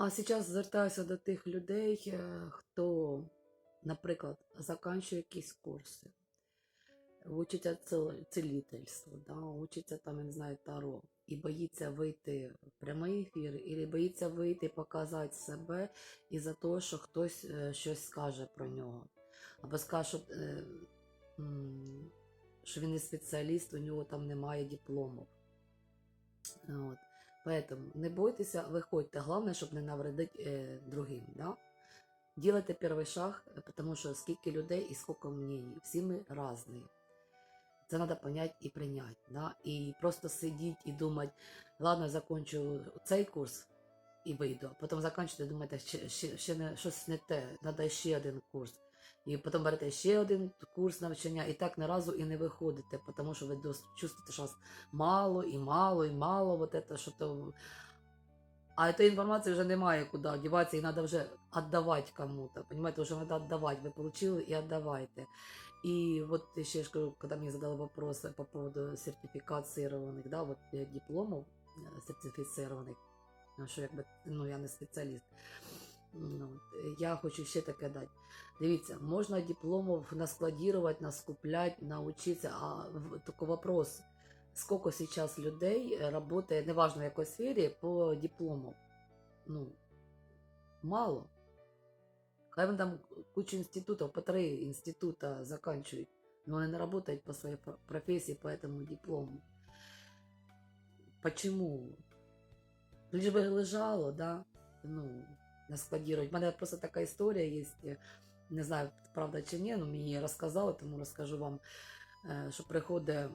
А зараз звертаюся до тих людей, е, хто, наприклад, заканчує якісь курси, учиться цілительству, да, учиться там, я не знаю, таро, і боїться вийти в прямий ефір, і боїться вийти і показати себе із-за того, що хтось е, щось скаже про нього. Або скаже, що, е, що він не спеціаліст, у нього там немає дипломів. От. Поэтому не бойтеся, виходьте. Головне, щоб не навредити е, другим. Да? Делайте перший шаг, е, тому що скільки людей і скільки мнений. Всі ми різні. Це треба понять і прийняти. Да? І просто сидіть і думати, ладно, закончу цей курс і вийду. Потім закінчите і думаєте, ще, ще, ще не, щось не те, треба ще один курс І потім берете ще один курс навчання, і так ні разу і не виходите, тому що ви дос- чувствуєте, що вас мало і мало і мало, вот это, що то. А этой информации вже немає куди одеваться, і треба вже віддавати кому-то. Понимаете, вже треба віддавати. Ви получили і віддавайте. І вот ще ж кажу, когда мне задали вопрос по поводу сертификацированных, да, вот э, дипломов э, сертифицированных, ну, що якби, ну, я не спеціаліст. Ну, от, е, я хочу ще таке дати. Дивіться, можна дипломов наскладировать, наскуплять, научиться. А в- такой вопрос, сколько сейчас людей э, работает, неважно в якій сфері, по диплому? Ну, мало. Хай вони там кучу інститутів, по три інститута заканчивают, но вони не работают по своей про- профессии, по этому диплому. Почему? Лишь бы лежало, да, ну, наскладировать. У мене просто така історія є, е, не знаю, правда чи ні, але мені розказали, тому розкажу вам, що приходить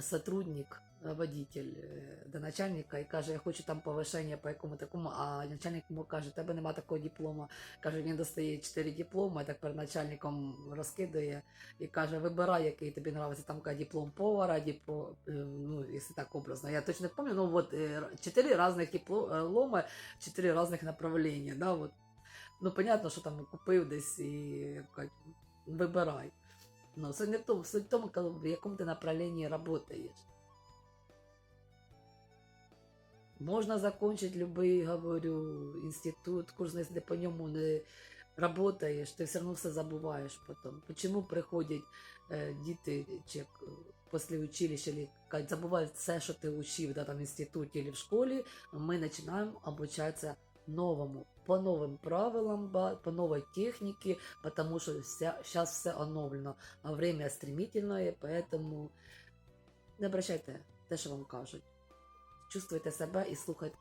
сотрудник, е, водитель е, до начальника і каже, я хочу там повишення по якому такому, а начальник йому каже, тебе нема такого диплома. Каже, він достає 4 дипломи, так перед начальником розкидає і каже, вибирай, який тобі подобається. Там каже, диплом повара, диплом, е, ну, якщо так образно. Я точно не пам'ятаю, ну вот е, чотири різних диплома, чотири різних направлення, да, вот. Ну, понятно, що там купив десь і кажуть, вибирай. Ну, суть не в тому, суть в тому, в якому ти направленні працюєш. Можна закончить любий, говорю, інститут, курс, если ты по ньому не работаешь, ти все одно все забуваєш потім. Почему приходять е, діти чи, е, після училища, или, кажуть, забувають все, що ти учив да, там, в інституті чи в школі, ми починаємо обучатися новому, по новим правилам, по новой технике, потому что сейчас все оновлено, а время стремительное, поэтому не обращайте те, що вам кажуть. Чувствуйте себе і слухайте